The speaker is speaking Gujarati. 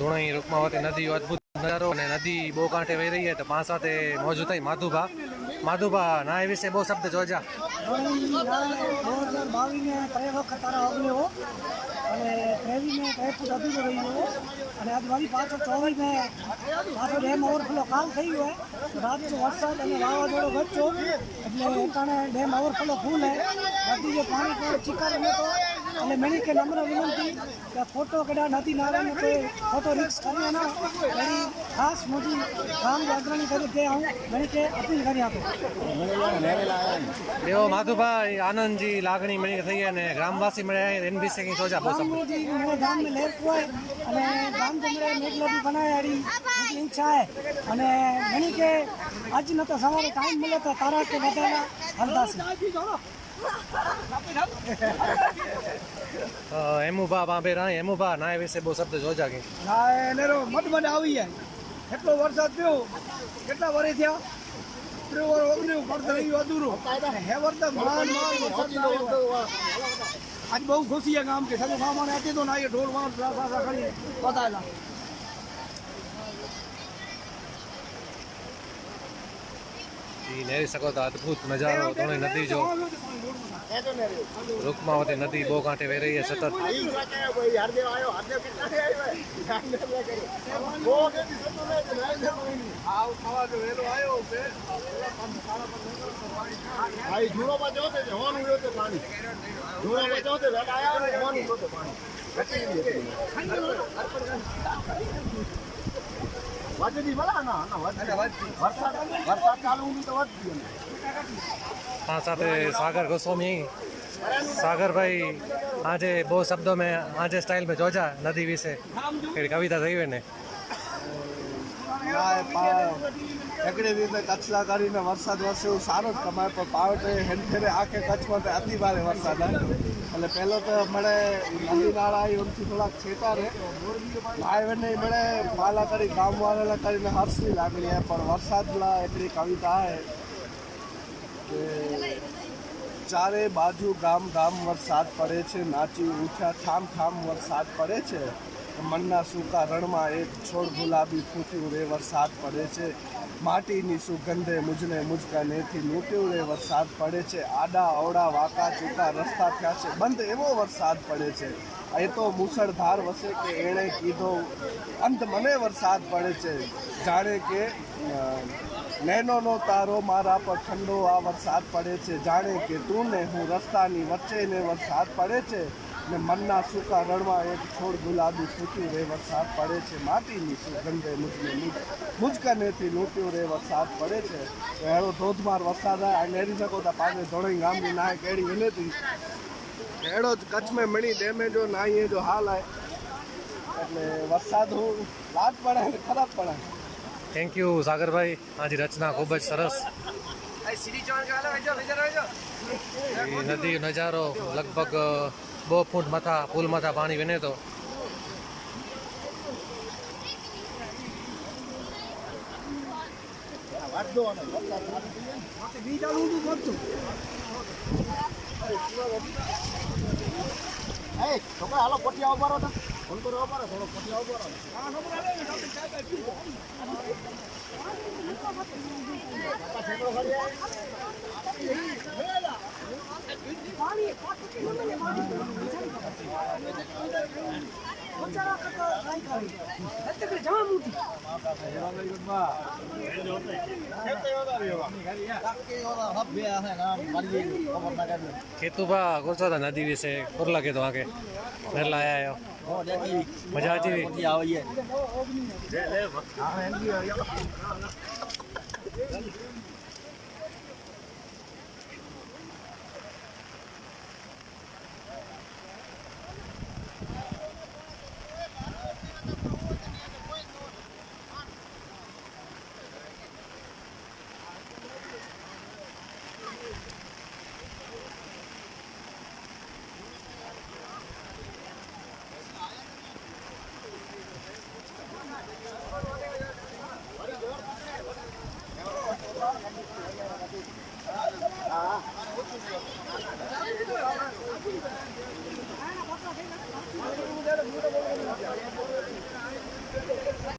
ધોણાઈ, રૂકમાવતી નદી અદ્ભુત નજારો અને નદી બહુ કાંઠે વહી રહી છે. તો પાંચ સાથે મોજું થઈ માધુભા. માધુભા, ના એ વિશે બહુ શબ્દ જોજા. અને ત્રેવીસને ત્રણ ફૂટ અધૂરો રહી ગયો અને આજ વળી પાછો ચોવીસને પાછો ડેમ ઓવરફ્લો કામ થઈ ગયો રાતનો વરસાદ અને વાવાઝોડો વચ્ચો એટલે એકાણે ડેમ ઓવરફ્લો ફૂલ હે બધી જે પાણી ચિકાર નતો એટલે મેળી કે નમ્ર વિનંતી કે ફોટો કડા નથી નારાયણ કે ફોટો રિક્સ કર્યો ના મેળી ખાસ મોટી કામ જાગરણી કરી કે હું. મેળી અપીલ કરી આપો. એવો માધુભાઈ આનંદજી લાગણી મળી થઈ અને ગ્રામવાસી મળે એનબીસી ની સોજા બહુ સબ ગામ મે લેફ હોય અને ગામ જમરે મેઘલોબી બનાયાડી એટલી ઈચ્છા હે અને ઘણી કે આજ ન તો સવારે ટાઈમ મળે તો તારા કે વધારા હરદાસી. અ, હેમુભા બાંભે રાણી હેમુભા ના એ વિશે બહુ શબ્દ જોજા કે. ના એનેરો મત મત આવી જાય. એટલો વરસાદ થયો કેટલા વરે થયા? ત્રેવર ઓગણીસ પડતો રહ્યું અધૂરું. હે વરસાદ માંડ માંડ વરસાદ આજ બહુ ખુશી છે ગામ કે સગો મામાને હતી તો ના એ ઢોલ વાળ સાસા કરી બતાવેલા એ નેરી શકો તો અદ્ભુત નજારો ધોણી નદી જો. રૂકમાવતી નદી બહુ કાંઠે વહી રહી છે સતત. પાણી વધતી આ સાથે સાગર ગોસ્વામી સાગરભાઈ આજે બહુ શબ્દો મેં આજે સ્ટાઇલ મેં જોજા નદી વિશે. કઈ કવિતા થઈ હોય ને. એકડે રીતે કચ્છલા કરીને વરસાદ વરસે સારો જ કમાય પણ પાવટે હેન્ડફેરે આખે કચ્છમાં અતિ ભારે વરસાદ આવ્યો એટલે પહેલો તો મળે નદીનાળા નાળા એ થોડાક છેટા રહે. બહેને મળે માલા કરી ગામ વાળા કરીને હર્ષની લાગણી હે, પણ વરસાદલા એટલી કવિતા હે કે ચારે બાજુ ગામ ગામ વરસાદ પડે છે, નાચી ઉઠ્યા ઠામ ઠામ વરસાદ પડે છે. મનના સૂકા રણમાં એક છોડ ગુલાબી ફૂટ્યું રે, વરસાદ પડે છે. માટીની સુગંધે મુજને મુજકાનેથી લૂંટ્યું રે વરસાદ પડે છે. આડા અવડા વાંકા ચૂકા રસ્તા થયા છે. બંધ એવો વરસાદ પડે છે. એ તો મુસળધાર વસે કે એણે કીધો અંત મને વરસાદ પડે છે. જાણે કે નૈનોનો તારો મારા પર ઠંડો આ વરસાદ પડે છે. જાણે કે તું ને હું રસ્તાની વચ્ચે ને વરસાદ પડે છે. ને મનના સૂકા રણવા એક છોડ ગુલાબી ફૂટ્યું રે વરસાદ પડે છે. માટીની સુગંધે મુજને મુજ મુજકનેથી લૂંટ્યું રે વરસાદ પડે છે. એનો ધોધમાર વરસાદ આવે આ નેરી શકો તો પાછળ ધોળી ગામની નાય કેડી વિનેતી. એડો જ કચ્છ મેં મણી ડેમે જો નાહીએ જો હાલ આય એટલે વરસાદ હું લાટ પડે અને ખરાબ પડે. Thank you Sagarbhai. આજી રચના ખૂબ જ સરસ. નદી નજારો લગભગ બહુ ફૂટ માથા પુલ માથા પાણી વિને તો. છોકરા હાલો પટિયા ઊભા રહો ફોન કરો ઊભા રહો થોડો પટિયા ઊભા રહો ખેતુભા કોરસા નદી વિશે કોરલા કીધું આગે. પહેલા આવ્યો મજા આવી હા